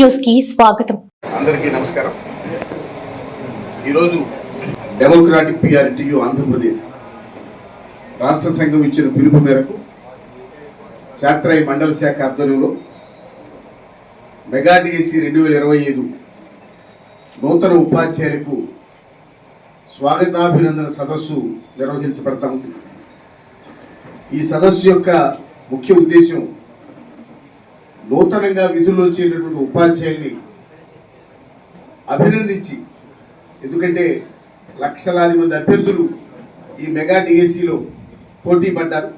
న్యూస్కి స్వాగతం. అందరికీ నమస్కారం. ఈరోజు డెమోక్రాటిక్ పిఆర్టీయు ఆంధ్రప్రదేశ్ రాష్ట్ర సంఘం ఇచ్చిన పిలుపు మేరకు చాట్రాయి మండల శాఖ ఆధ్వర్యంలో మెగా డిఎస్సి రెండు వేల ఇరవై ఐదు నూతన ఉపాధ్యాయులకు స్వాగతాభినందన సదస్సు నిర్వహించబడతా ఉంది ఈ సదస్సు యొక్క ముఖ్య ఉద్దేశం నూతనంగా విధుల్లో వచ్చేటటువంటి ఉపాధ్యాయుని అభినందించి ఎందుకంటే లక్షలాది మంది అభ్యర్థులు ఈ మెగా డిఎస్సిలో పోటీ పడ్డారు.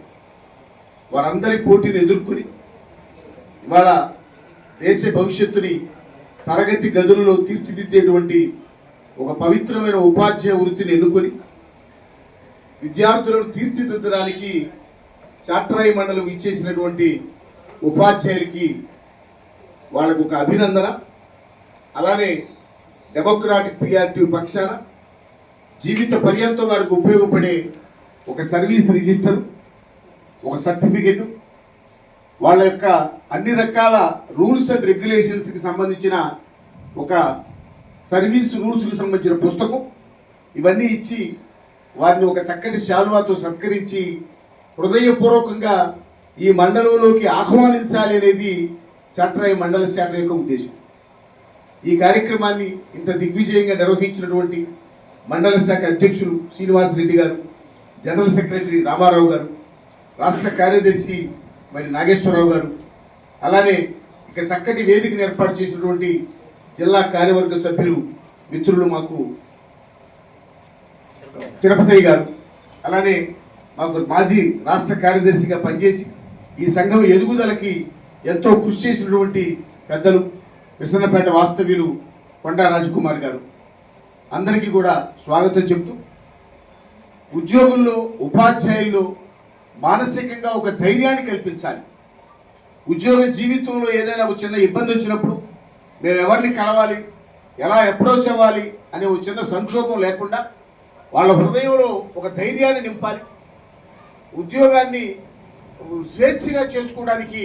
వారందరి పోటీని ఎదుర్కొని ఇవాళ దేశ భవిష్యత్తుని తరగతి గదులలో తీర్చిదిద్దేటువంటి ఒక పవిత్రమైన ఉపాధ్యాయ వృత్తిని ఎన్నుకొని విద్యార్థులను తీర్చిదిద్దడానికి చాట్రాయి మండలం ఇచ్చేసినటువంటి ఉపాధ్యాయులకి వాళ్ళకు ఒక అభినందన అలానే డెమోక్రాటిక్ పిఆర్టీ పక్షాన జీవిత పర్యంతం వారికి ఉపయోగపడే ఒక సర్వీస్ రిజిస్టర్ ఒక సర్టిఫికెట్ వాళ్ళ యొక్క అన్ని రకాల రూల్స్ అండ్ రెగ్యులేషన్స్కి సంబంధించిన ఒక సర్వీస్ రూల్స్కి సంబంధించిన పుస్తకం. ఇవన్నీ ఇచ్చి వారిని ఒక చక్కటి శాల్వాతో సత్కరించి హృదయపూర్వకంగా ఈ మండలంలోకి ఆహ్వానించాలి అనేది చట్రాయి మండల శాఖ యొక్క ఉద్దేశం. ఈ కార్యక్రమాన్ని ఇంత దిగ్విజయంగా నిర్వహించినటువంటి మండల శాఖ అధ్యక్షులు శ్రీనివాస్ రెడ్డి గారు జనరల్ సెక్రటరీ రామారావు గారు రాష్ట్ర కార్యదర్శి మరి నాగేశ్వరరావు గారు అలానే ఇక చక్కటి వేదికను ఏర్పాటు చేసినటువంటి జిల్లా కార్యవర్గ సభ్యులు మిత్రులు మాకు తిరుపతి గారు అలానే మాకు మాజీ రాష్ట్ర కార్యదర్శిగా పనిచేసి ఈ సంఘం ఎదుగుదలకి ఎంతో కృషి చేసినటువంటి పెద్దలు విసన్నపేట వాస్తవ్యులు కొండా రాజకుమార్ గారు. అందరికీ కూడా స్వాగతం చెప్తూ ఉద్యోగుల్లో ఉపాధ్యాయుల్లో మానసికంగా ఒక ధైర్యాన్ని కల్పించాలి. ఉద్యోగ జీవితంలో ఏదైనా ఒక చిన్న ఇబ్బంది వచ్చినప్పుడు మేము ఎవరిని కలవాలి ఎలా అప్రోచ్ అవ్వాలి అనే ఒక చిన్న సంక్షోభం లేకుండా వాళ్ళ హృదయంలో ఒక ధైర్యాన్ని నింపాలి. ఉద్యోగాన్ని స్వేచ్ఛగా చేసుకోవడానికి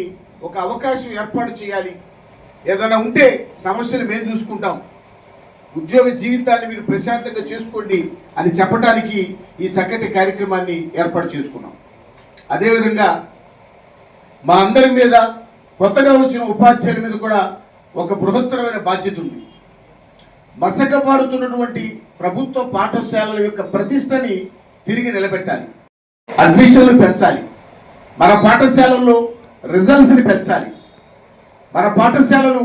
ఒక అవకాశం ఏర్పాటు చేయాలి. ఏదైనా ఉంటే సమస్యలు మేము చూసుకుంటాం. ఉద్యోగ జీవితాన్ని మీరు ప్రశాంతంగా చేసుకోండి అని చెప్పడానికి ఈ చక్కటి కార్యక్రమాన్ని ఏర్పాటు చేసుకున్నాం. అదేవిధంగా మా అందరి మీద కొత్తగా వచ్చిన ఉపాధ్యాయుల మీద కూడా ఒక బృహత్తరమైన బాధ్యత ఉంది. మసకబారుతున్నటువంటి ప్రభుత్వ పాఠశాలల యొక్క ప్రతిష్టని తిరిగి నిలబెట్టాలి. అడ్మిషన్లు పెంచాలి. మన పాఠశాలల్లో రిజల్ట్స్ని పెంచాలి. మన పాఠశాలలు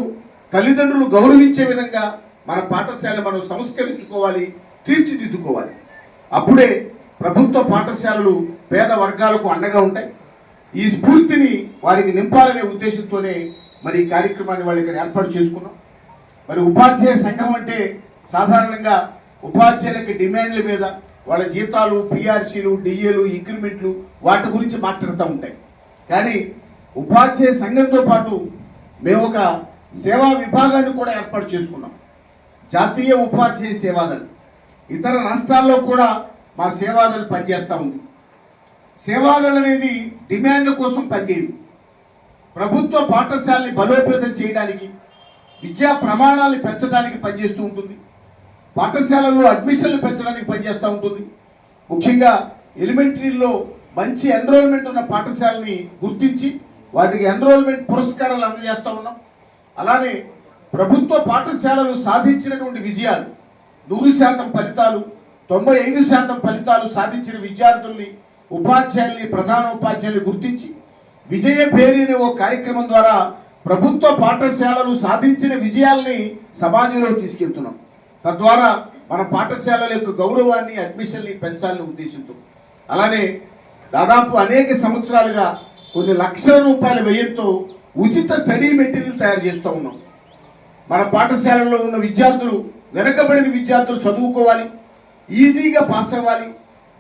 తల్లిదండ్రులు గౌరవించే విధంగా మన పాఠశాల మనం సంస్కరించుకోవాలి తీర్చిదిద్దుకోవాలి. అప్పుడే ప్రభుత్వ పాఠశాలలు పేద వర్గాలకు అండగా ఉంటాయి. ఈ స్ఫూర్తిని వారికి నింపాలనే ఉద్దేశంతోనే మరి ఈ కార్యక్రమాన్ని వాళ్ళు ఇక్కడ ఏర్పాటు చేసుకున్నాం. మరి ఉపాధ్యాయ సంఘం అంటే సాధారణంగా ఉపాధ్యాయులకి డిమాండ్ల మీద వాళ్ళ జీతాలు పిఆర్సీలు డిఏలు ఇంక్రిమెంట్లు వాటి గురించి మాట్లాడుతూ ఉంటాయి. కానీ ఉపాధ్యాయ సంఘంతో పాటు మేము ఒక సేవా విభాగాన్ని కూడా ఏర్పాటు చేసుకున్నాం. జాతీయ ఉపాధ్యాయ సేవాదళ్. ఇతర రాష్ట్రాల్లో కూడా మా సేవాదళ్ పనిచేస్తూ ఉంది. సేవాదళ్ అనేది డిమాండ్ కోసం పనిచేయదు. ప్రభుత్వ పాఠశాలని బలోపేతం చేయడానికి విద్యా ప్రమాణాలను పెంచడానికి పనిచేస్తూ ఉంటుంది. పాఠశాలల్లో అడ్మిషన్లు పెంచడానికి పనిచేస్తూ ఉంటుంది. ముఖ్యంగా ఎలిమెంటరీలో మంచి ఎన్రోల్మెంట్ ఉన్న పాఠశాలని గుర్తించి వాటికి ఎన్రోల్మెంట్ పురస్కారాలు అందజేస్తూ ఉన్నాం. అలానే ప్రభుత్వ పాఠశాలలు సాధించినటువంటి విజయాలు నూరు శాతం ఫలితాలు తొంభై ఐదు శాతం ఫలితాలు సాధించిన విద్యార్థుల్ని ఉపాధ్యాయుల్ని ప్రధాన ఉపాధ్యాయుల్ని గుర్తించి విజయ పేరు అనే ఓ కార్యక్రమం ద్వారా ప్రభుత్వ పాఠశాలలు సాధించిన విజయాల్ని సమాజంలో తీసుకెళ్తున్నాం. తద్వారా మన పాఠశాలల యొక్క గౌరవాన్ని అడ్మిషన్ని పెంచాలని ఉద్దేశంతో అలానే దాదాపు అనేక సంవత్సరాలుగా కొన్ని లక్షల రూపాయల వ్యయంతో ఉచిత స్టడీ మెటీరియల్ తయారు చేస్తూ ఉన్నాం. మన పాఠశాలలో ఉన్న విద్యార్థులు వెనకబడిన విద్యార్థులు చదువుకోవాలి ఈజీగా పాస్ అవ్వాలి.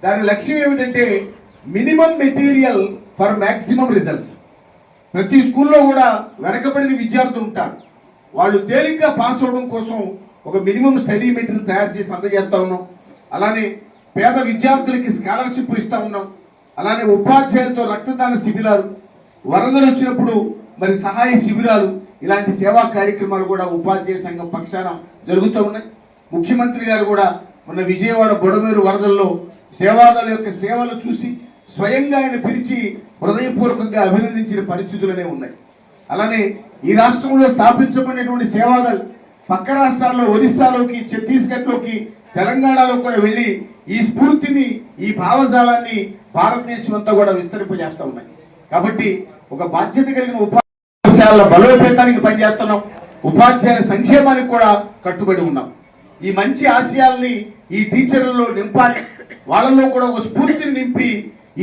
దాని లక్ష్యం ఏమిటంటే minimum material for maximum results. ప్రతి స్కూల్లో కూడా వెనకబడిన విద్యార్థులు ఉంటారు. వాళ్ళు తేలిగ్గా పాస్ అవ్వడం కోసం ఒక మినిమం స్టడీ మెటీరియల్ తయారు చేసి అందజేస్తూ ఉన్నాం. అలానే పేద విద్యార్థులకి స్కాలర్షిప్ ఇస్తూ ఉన్నాం. అలానే ఉపాధ్యాయులతో రక్తదాన శిబిరాలు వరదలు వచ్చినప్పుడు మరి సహాయ శిబిరాలు ఇలాంటి సేవా కార్యక్రమాలు కూడా ఉపాధ్యాయ సంఘం పక్షాన జరుగుతూ ఉన్నాయి. ముఖ్యమంత్రి గారు కూడా మొన్న విజయవాడ బొడమేరు వరదల్లో సేవాదాల యొక్క సేవలు చూసి స్వయంగా ఆయన పిలిచి హృదయపూర్వకంగా అభినందించిన పరిస్థితులనే ఉన్నాయి. అలానే ఈ రాష్ట్రంలో స్థాపించబడినటువంటి సేవాదాలు పక్క రాష్ట్రాల్లో ఒరిస్సాలోకి ఛత్తీస్గఢ్లోకి తెలంగాణలో కూడా వెళ్ళి ఈ స్ఫూర్తిని ఈ భావజాలాన్ని భారతదేశం అంతా కూడా విస్తరింపజేస్తూ ఉన్నాయి. కాబట్టి ఒక బాధ్యత కలిగిన ఉపాధ్యాయుల బలోపేతానికి పనిచేస్తున్నాం. ఉపాధ్యాయుల సంక్షేమానికి కూడా కట్టుబడి ఉన్నాం. ఈ మంచి ఆశయాల్ని ఈ టీచర్లలో నింపాలి. వాళ్ళలో కూడా ఒక స్ఫూర్తిని నింపి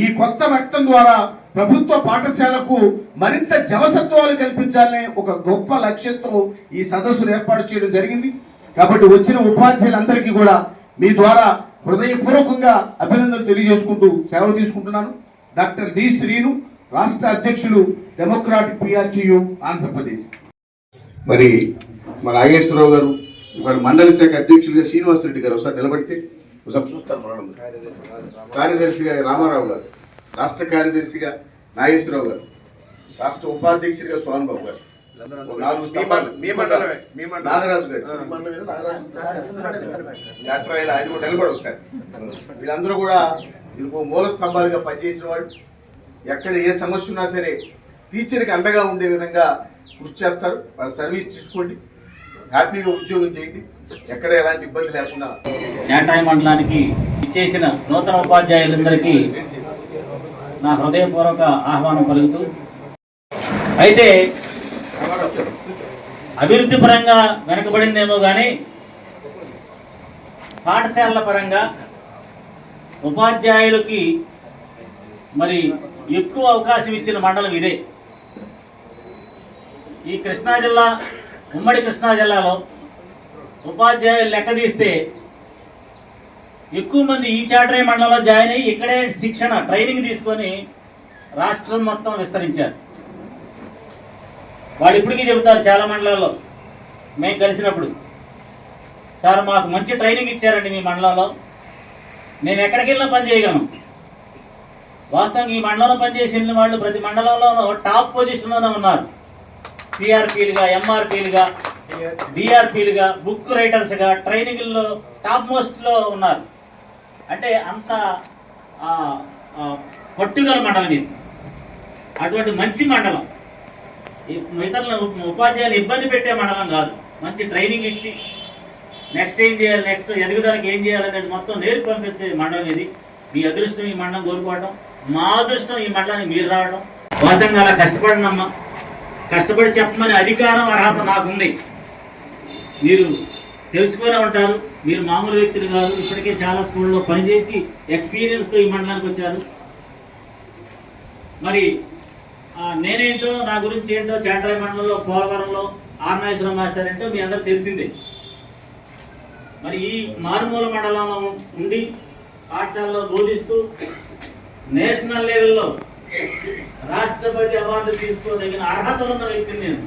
ఈ కొత్త రక్తం ద్వారా ప్రభుత్వ పాఠశాలకు మరింత జవసత్వాలు కల్పించాలనే ఒక గొప్ప లక్ష్యంతో ఈ సదస్సును ఏర్పాటు చేయడం జరిగింది. కాబట్టి వచ్చిన ఉపాధ్యాయులందరికీ కూడా మీ ద్వారా హృదయపూర్వకంగా అభినందనలు తెలియజేసుకుంటూ సెలవు తీసుకుంటున్నాను. డాక్టర్ డి శ్రీను రాష్ట్ర అధ్యక్షులు డెమోక్రాటిక్ పిఆర్టీయు ఆంధ్రప్రదేశ్. మరి మన నాగేశ్వరరావు గారు ఇక్కడ మండలి శాఖ అధ్యక్షులుగా శ్రీనివాసరెడ్డి గారు ఒకసారి నిలబడితే ఒకసారి చూస్తారు మనం కార్యదర్శిగా రామారావు గారు. రాష్ట్ర కార్యదర్శిగా నాగేశ్వరరావు గారు రాష్ట్ర ఉపాధ్యక్షుడిగా సోహన్ బాబు గారు. నాగరాజు గారు మీ మండలమేనా? నాగరాజు? డాక్టర్ అయిన ఆయన కూడా నిలబడి వస్తారు వీళ్ళందరూ కూడా వీళ్ళకు మూల స్తంభాలుగా పనిచేసిన వాళ్ళు ఎక్కడ ఏ సమస్య ఉన్నా సరే టీచర్కి అండగా ఉండే విధంగా కృషి చేస్తారు వాళ్ళ సర్వీస్ తీసుకోండి హ్యాపీగా ఉద్యోగం చేయండి ఎక్కడ ఎలాంటి ఇబ్బంది లేకుండా చాటాయి మండలానికి ఇచ్చేసిన నూతన ఉపాధ్యాయులందరికీ నా హృదయపూర్వక ఆహ్వానం కలుగుతూ అయితే అభివృద్ధి పరంగా వెనకబడిందేమో కానీ పాఠశాలల పరంగా ఉపాధ్యాయులకి మరి ఎక్కువ అవకాశం ఇచ్చిన మండలం ఇదే. ఈ కృష్ణా జిల్లా ఉమ్మడి కృష్ణా జిల్లాలో ఉపాధ్యాయులు లెక్క తీస్తే ఎక్కువ మంది ఈ చాటరీ మండలంలో జాయిన్ అయ్యి ఇక్కడే శిక్షణ ట్రైనింగ్ తీసుకొని రాష్ట్రం మొత్తం విస్తరించారు. వాళ్ళు ఇప్పటికీ చెబుతారు చాలా మండలాల్లో మేము కలిసినప్పుడు. సార్ మాకు మంచి ట్రైనింగ్ ఇచ్చారండి మీ మండలంలో. మేము ఎక్కడికి వెళ్ళినా పని చేయగలం. వాస్తవంగా ఈ మండలంలో పనిచేసిన వాళ్ళు ప్రతి మండలంలోనూ టాప్ పొజిషన్లోనే ఉన్నారు. సిఆర్పీలుగా ఎంఆర్పీలుగా డిఆర్పీలుగా బుక్ రైటర్స్గా ట్రైనింగ్లో టాప్ మోస్ట్లో ఉన్నారు. అంటే అంత ఆ, పట్టుగల మండలం ఇది. అటువంటి మంచి మండలం. ఈ ఇతరుల ఉపాధ్యాయులు ఇబ్బంది పెట్టే మండలం కాదు. మంచి ట్రైనింగ్ ఇచ్చి నెక్స్ట్ ఏం చేయాలి నెక్స్ట్ ఎదుగుదలకి ఏం చేయాలనేది మొత్తం నేర్పి పంపించే మండలం ఇది. మీ అదృష్టం ఈ మండలం కోరుకోవడం మా అదృష్టం ఈ మండలానికి మీరు రావడం వాస్తవంగా అలా కష్టపడినమ్మా. కష్టపడి చెప్పమని అధికారం అర్హత నాకుంది. మీరు తెలుసుకునే ఉంటారు. మీరు మామూలు వ్యక్తులు కాదు. ఇప్పటికే చాలా స్కూల్లో పనిచేసి ఎక్స్పీరియన్స్తో ఈ మండలానికి వచ్చారు. మరి నేనేంటో నా గురించి ఏంటో చాటరాయి మండలంలో పోలవరంలో ఆర్నాశ్వరం మాస్టర్ ఏంటో మీ అందరికి తెలిసిందే. మరి ఈ మారుమూల మండలంలో ఉండి పాఠశాలలో బోధిస్తూ నేషనల్ లెవెల్లో రాష్ట్రపతి అవార్డు తీసుకోదగిన అర్హత ఉన్న వ్యక్తిని నేను.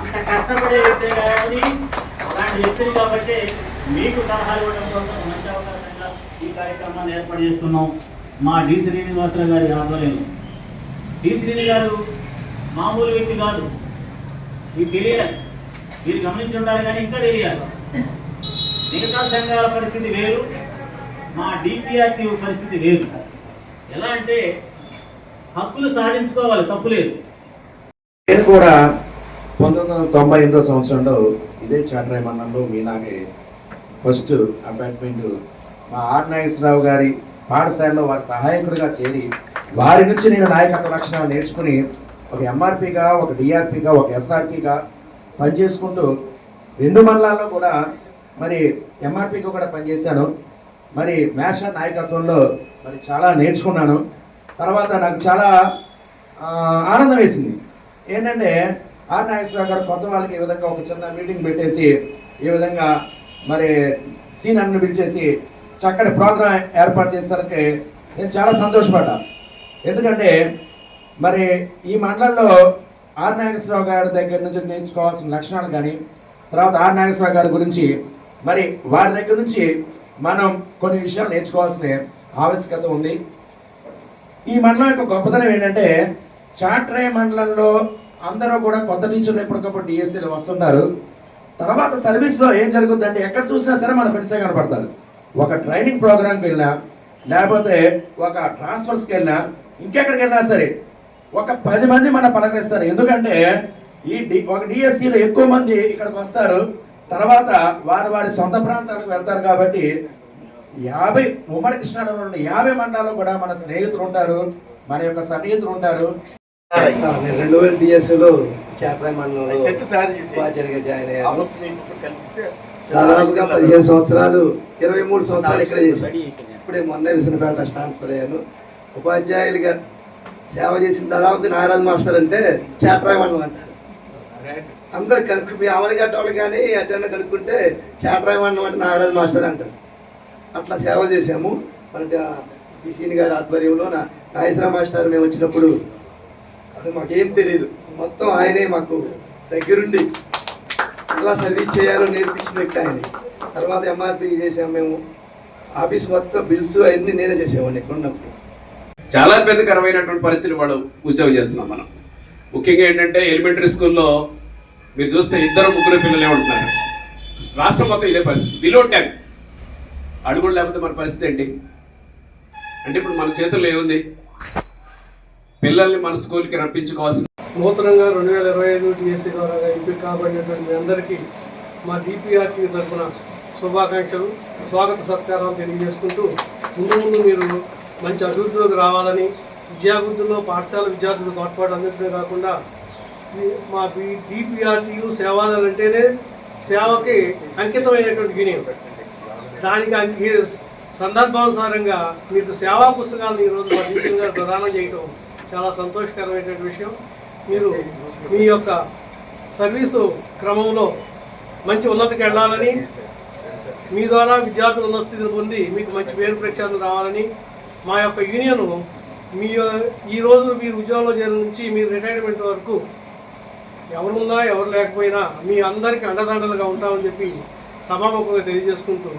అంత కష్టపడే వ్యక్తి కాబట్టి అలాంటి వ్యక్తిని కాబట్టి మీకు సలహాలు ఇవ్వడం కోసం మంచి అవకాశంగా ఈ కార్యక్రమాన్ని ఏర్పాటు చేస్తున్నాం. మా డి శ్రీనివాసరావు గారి ఆధ్వర్యంలో. డి శ్రీని గారు మామూలు వ్యక్తి కాదు. మీకు తెలియాలి. మీరు గమనించి ఉండాలి కానీ ఇంకా తెలియాలి. మిగతా సంఘాల పరిస్థితి వేరు మా డిపిఆర్టీ పరిస్థితి వేరు. ఎలా అంటే హక్కులు సాధించుకోవాలి తప్పు లేదు. నేను కూడా పంతొమ్మిది వందల తొంభై ఎనిమిదో సంవత్సరంలో ఇదే చాటరాయ మండలంలో మీలాగే ఫస్ట్ అపాయింట్మెంట్ మా ఆర్ నాగేశ్వరరావు గారి పాఠశాలలో వారి సహాయకుడిగా చేరి వారి నుంచి నేను నాయకత్వ లక్షణాలు నేర్చుకుని ఒక ఎంఆర్పిగా ఒక డిఆర్పిగా ఒక ఎస్ఆర్పిగా పనిచేసుకుంటూ రెండు మండలాల్లో కూడా మరి ఎంఆర్పిగా కూడా పనిచేశాను. మరి మేష నాయకత్వంలో మరి చాలా నేర్చుకున్నాను. తర్వాత నాకు చాలా ఆనందం వేసింది. ఏంటంటే ఆర్ నాగేశ్వరరావు గారు కొత్త వాళ్ళకి ఈ విధంగా ఒక చిన్న మీటింగ్ పెట్టేసి ఈ విధంగా మరి సీనియర్ని పిలిచేసి చక్కటి ప్రోగ్రాం ఏర్పాటు చేసేసరికి నేను చాలా సంతోషపడ్డా ఎందుకంటే మరి ఈ మండలంలో ఆర్ నాగేశ్వరరావు గారి దగ్గర నుంచి నేర్చుకోవాల్సిన లక్షణాలు కానీ తర్వాత ఆర్ నాగేశ్వరరావు గారి గురించి మరి వారి దగ్గర నుంచి మనం కొన్ని విషయాలు నేర్చుకోవాల్సిన ఆవశ్యకత ఉంది. ఈ మండలం యొక్క గొప్పతనం ఏంటంటే చాట్రాయ మండలంలో అందరూ కూడా కొత్త నుంచి ఎప్పటికప్పుడు డిఎస్సీలు వస్తుంటారు తర్వాత సర్వీస్లో ఏం జరుగుతుందంటే ఎక్కడ చూసినా సరే మన ఫ్రెండ్సే కనపడతారు. ఒక ట్రైనింగ్ ప్రోగ్రామ్కి వెళ్ళినా లేకపోతే ఒక ట్రాన్స్ఫర్స్కి వెళ్ళినా ఇంకెక్కడికి వెళ్ళినా సరే ఒక పది మంది మన పలకరిస్తారు ఎందుకంటే ఈ డి ఒక డిఎస్సిలో ఎక్కువ మంది ఇక్కడికి వస్తారు. తర్వాత వారి వారి సొంత ప్రాంతాలకు వెళ్తారు కాబట్టి యాభై ఉమ్మడి కృష్ణాలో ఉన్న యాభై మండలాల్లో కూడా మన స్నేహితులు ఉంటారు మన యొక్క సన్నిహితులు ఉంటారు. నేను రెండు వేల డిఎస్లో మండలంలో ఉపాధ్యాయుడిగా జాయిన్ అయ్యాను. దాదాపుగా పదిహేను సంవత్సరాలు ఇరవై మూడు సంవత్సరాలు ఇక్కడ చేశాను. ఇప్పుడే మొన్న విసనపేట ట్రాన్స్ఫర్ అయ్యాను. ఉపాధ్యాయులుగా సేవ చేసిన దాదాపు నాగరాజు మాస్టర్ అంటే చాట్రాయ్ మండలం అంటారు అందరు కనుక్కు మీ అమరగట్ట వాళ్ళు కానీ అటెండ్ కనుక్కుంటే చాట్రాయ్ మండలం అంటే నాగరాజు మాస్టర్ అంటారు. అట్లా సేవ చేసాము మన ఈసీని గారి ఆధ్వర్యంలో నా నాగేశ్వర మాస్టర్ మేము వచ్చినప్పుడు అసలు మాకేం తెలియదు మొత్తం ఆయనే మాకు దగ్గరుండి ఎలా సర్వీస్ చేయాలో నేర్పించిన వ్యక్తి ఆయన. తర్వాత ఎంఆర్పీ చేసాము మేము. ఆఫీస్ మొత్తం బిల్స్ అవన్నీ నేనే చేసేవాడిని ఇక్కడ ఉన్నప్పుడు చాలా ఇబ్బందికరమైనటువంటి పరిస్థితి వాళ్ళు ఉద్యోగం చేస్తున్నాం మనం. ముఖ్యంగా ఏంటంటే ఎలిమెంటరీ స్కూల్లో మీరు చూస్తే ఇద్దరు ముగ్గురు పిల్లలే ఉంటున్నారు. రాష్ట్రం మొత్తం ఇదే పరిస్థితి. బిలో టెన్ అడుగులు లేకపోతే మన పరిస్థితి ఏంటి? అంటే ఇప్పుడు మన చేతుల్లో ఏముంది? పిల్లల్ని మన స్కూల్కి రప్పించుకోవాల్సిన నూతనంగా రెండు వేల ఇరవై ఐదు టీఎస్సీ ద్వారా ఎంపిక కాబడినటువంటి మీ అందరికీ మా డిపిఆర్టీ తరఫున శుభాకాంక్షలు స్వాగత సత్కారాలు తెలియజేసుకుంటూ ముందు ముందు మీరు మంచి అభివృద్ధిలోకి రావాలని విద్యాభివృద్ధిలో పాఠశాల విద్యార్థులు తోడ్పాటు అందించడమే కాకుండా మా డిపిఆర్టీయు సేవాదాలు అంటేనే సేవకి అంకితమైనటువంటి యూనియన్ దానికి అంకి సందర్భానుసారంగా మీకు సేవా పుస్తకాలను ఈరోజు మా డీపీ ప్రదానం చేయటం చాలా సంతోషకరమైనటువంటి విషయం. మీరు మీ యొక్క సర్వీసు క్రమంలో మంచి ఉన్నతికి వెళ్ళాలని మీ ద్వారా విద్యార్థులు ఉన్న స్థితిని పొంది మీకు మంచి పేరు ప్రఖ్యాతులు రావాలని మా యొక్క యూనియన్ మీ ఈ రోజు మీరు ఉద్యోగంలో చేరిన నుంచి మీరు రిటైర్మెంట్ వరకు ఎవరున్నా ఎవరు లేకపోయినా మీ అందరికీ అండదండలుగా ఉంటామని చెప్పి సభాముఖంగా తెలియజేసుకుంటూ